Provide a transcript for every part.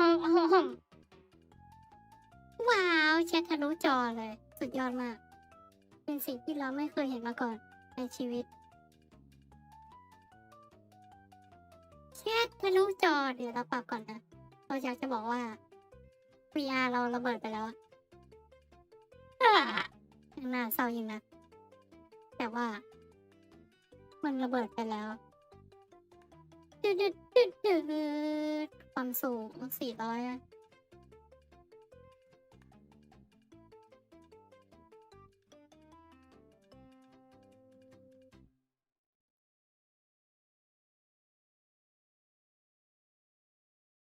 ว้าวแชททะลุจอเลย สุดยอดมาก เป็นสิ่งที่เราไม่เคยเห็นมาก่อนในชีวิตแชททะลุจอเดี๋ยวเราปรับก่อนนะเราอยากจะบอกว่า VR เราระเบิดไปแล้วอะอ่าน่าเศร้ายิงนะ แต่ว่า มันระเบิดไปแล้วดืดดืดดืดดืด ความสูงสี่ร้อย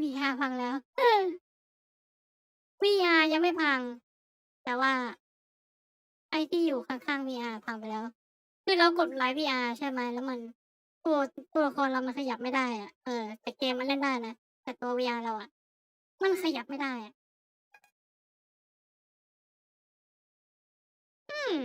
วีอาพังแล้ววีอายังไม่พัง แต่ว่า ไอที่อยู่ข้างๆ VR พังไปแล้ว คือเรากดไลฟ์ VR ใช่ไหมแล้วมันตัวตัวละครเรามันขยับไม่ได้อะเออแต่เกมมันเล่นได้นะ แต่ตัว VR เราอะมันขยับไม่ได้อะอืม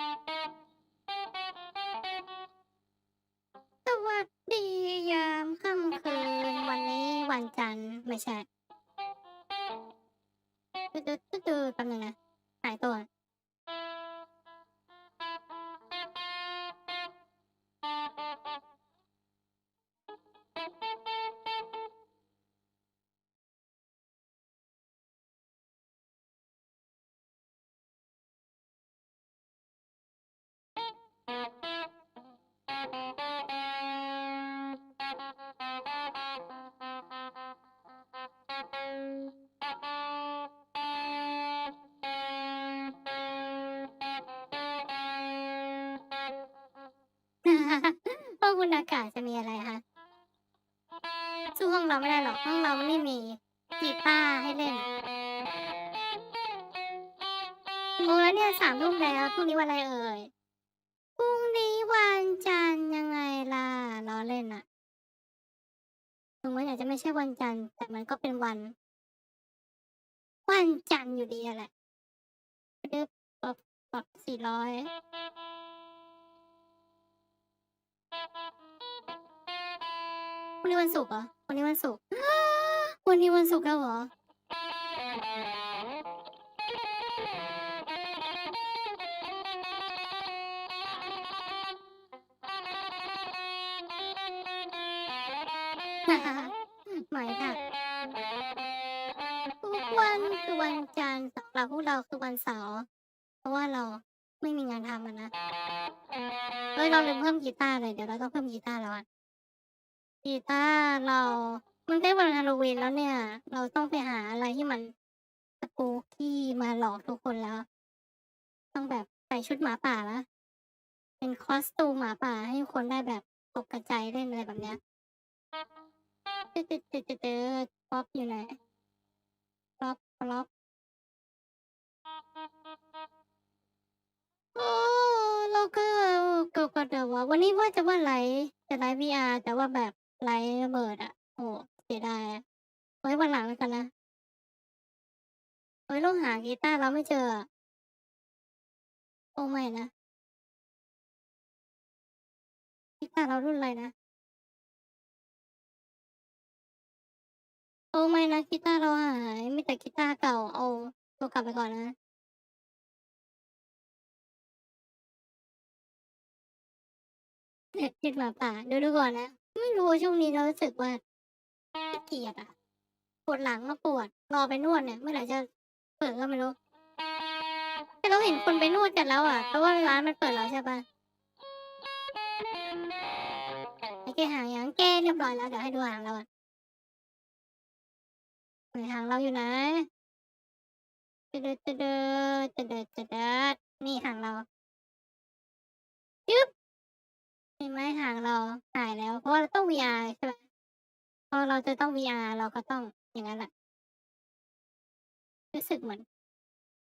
สวัสดียามค่ำคืนวันนี้วันจันทร์ไม่ใช่ตืดตืดตืดตืดแป๊บนึงนะหายตัว ห้องคุณอากาศจะมีอะไรคะสู้ห้องเราไม่ได้หรอกห้องเราไม่มีกีตาร์ให้เล่นโมงแล้วเนี่ยสามทุ่มแล้วพรุ่งนี้วันอะไรเอ่ย พรุ่งนี้วันจันทร์ยังไงล่ะล้อเล่นอะถึงมันอาจจะไม่ใช่วันจันทร์แต่มันก็เป็นวัน วันจันทร์อยู่ดีอะแหละดึบปรับปรับสี่ร้อยวันนี้วันศุกร์เหรอวันนี้วันศุกร์วันนี้วันศุกร์แล้วเหรอ ไม่ค่ะทุกวันคือวันจันทร์สำหรับพวกเราคือวันเสาร์เพราะว่าเราไม่มีงานทำอะนะเฮ้ยเราลืมเพิ่มกีตาร์เลยเดี๋ยวเราต้องเพิ่มกีตาร์แล้วอะกีตาร์เรา มันใกล้วันฮาโลวีนแล้วเนี่ย เราต้องไปหาอะไรที่มันสปูกี้มาหลอกทุกคนแล้ว ต้องแบบใส่ชุดหมาป่านะเป็นคอสตูมหมาป่าให้คนได้แบบตกกระจายเล่นอะไรแบบเนี้ย ตึ๊ดตึ๊ดตึ๊ดตึ๊ดตึ๊ดป๊อปอยู่ไหนป๊อปป๊อปโอ้เราก็ก็ก็เดี๋ยวว่าวันนี้ว่าจะว่าไลฟ์จะไลฟ์ VR แต่ว่าแบบไลฟ์ระเบิดอะโอ้เสียดายอะไว้วันหลังแล้วกันนะเฮ้ยเราหากีตาร์เราไม่เจอ โอ้ไม่นะกีตาร์เรารุ่นอะไรนะ โอ้ไม่นะกีตาร์เราหายมีแต่กีตาร์เก่าเอาตัวกลับไปก่อนนะเน็ตติดหมาป่าดี๋ยวดูก่อนนะ ไม่รู้ช่วงนี้เรารู้สึกว่าเกียจอะปวดหลังก็ปวดรอไปนวดเนี่ยเมื่อไหร่จะเปิดก็ไม่รู้ แต่เราเห็นคนไปนวดกันแล้วอะเพราะว่าร้านมันเปิดแล้วใช่ปะไอ้แกหางยังแกเรียบร้อยแล้วเดี๋ยวให้ดูหางเราอะ หนหางเราอยู่ไหนเดดเดดเดดเดดเดเดดเดนี่หางเรายึบเห็นไหมหางเราหายแล้ว เพราะเราต้อง VR ใช่ไหมพอเราจะต้อง VR เราก็ต้องอย่างนั้นแหละรู้สึกเหมือน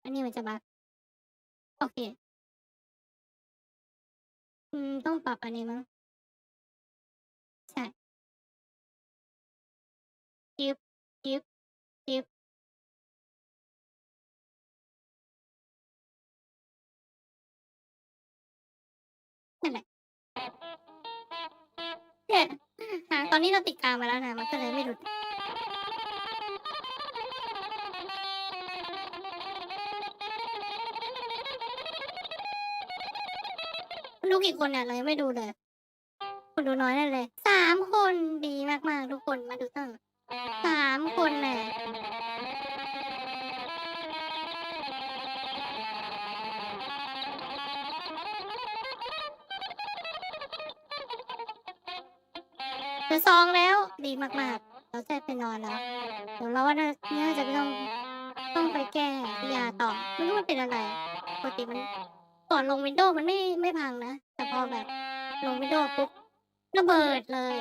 อันนี้มันจะบักโอเค อืม ต้องปรับอันนี้มั้งใช่จุ๊บ เนี่ยหาตอนนี้เราติดกาวมาแล้วนะ มันก็เลยไม่หลุดดูกี่คนเนี่ยเรายังไม่ดูเลยคนดูน้อยแน่เลย สามคนดีมากๆ ทุกคนมาดูตั้งสามคนแน่ จะซองแล้วดีมากๆ เราจะไปนอนแล้วเดี๋ยวเราว่าน่าน่าจะต้องต้องไปแก้ยาต่อไม่รู้มันเป็นอะไรปกติมันก่อนลงวินโดว์มันไม่ไม่พังนะ แต่พอแบบลงวินโดว์ปุ๊บระเบิดเลย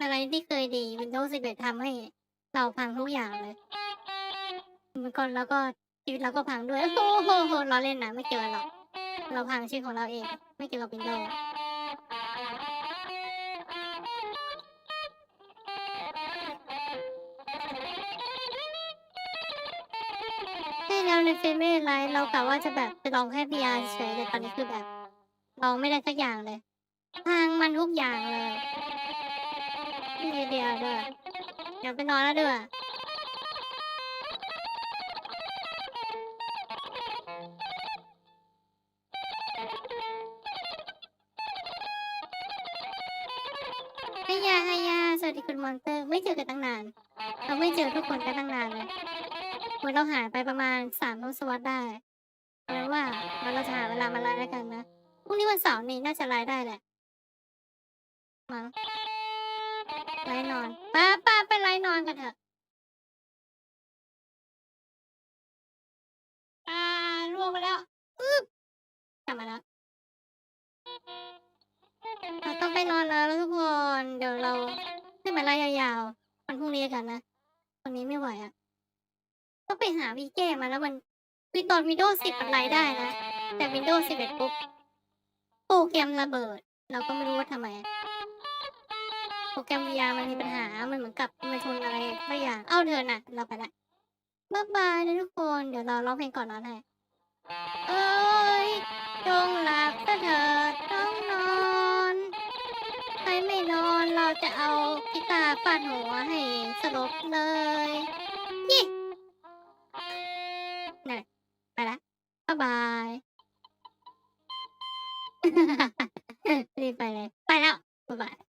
อะไรที่เคยดี Windows 11ทำให้เราพังทุกอย่างเลยมันก่อนแล้วก็ชีวิตเราก็พังด้วย โอ้โหโหเราเล่นนะไม่เกี่ยวกันหรอก เราพังชีวิตของเราเอง ไม่เกี่ยวกับ Windows ใช่แล้ว ในเฟซไม่เป็นไรเรากะว่าจะแบบจะลองแค่ VR เฉยแต่ตอนนี้คือแบบลองไม่ได้สักอย่างเลยพังมันทุกอย่างเลยนี่เดียวด้วยเดี๋ยวไปนอนแล้วด้วย มือนเราหายไปประมาณสามทศวรรษได้เอาเป็นว่าเราจะหาเวลามาไลฟ์แล้วกันนะพรุ่งนี้วันเสาร์นี้น่าจะไลฟ์ได้แหละมั้งไลฟ์นอนป้าป้าไปไลฟ์นอนกันเถอะอ่าล่วงไปแล้วอึ๊บกลับมาแล้วเราต้องไปนอนแล้วทุกคน เดี๋ยวเราขึ้นมาไล่ยาวๆวันพรุ่งนี้กันนะวันนี้ไม่ไหวอะ่ะ ต้องไปหาวีแก้มาแล้วมันคือตอนวินโดว์10มันไลได้นะ แต่วินโดว์11ปุ๊บโปรแกรมระเบิด เราก็ไม่รู้ว่าทำไม โปรแกรม VR มันมีปัญหา มันเหมือนกับมันชนอะไรบางอย่าง เอ้าเธอน่ะ เราไปละบ๊ายบายนะทุกคน เดี๋ยวเราร้องเพลงก่อนนอนให้เอ้ยจงหลับซะเถิดต้องนอนใครไม่นอนเราจะเอากีตาร์ฟาดหัวให้สลบเลยยี่ บ๊ายบาย รีบไปเลย ไปแล้ว บ๊ายบาย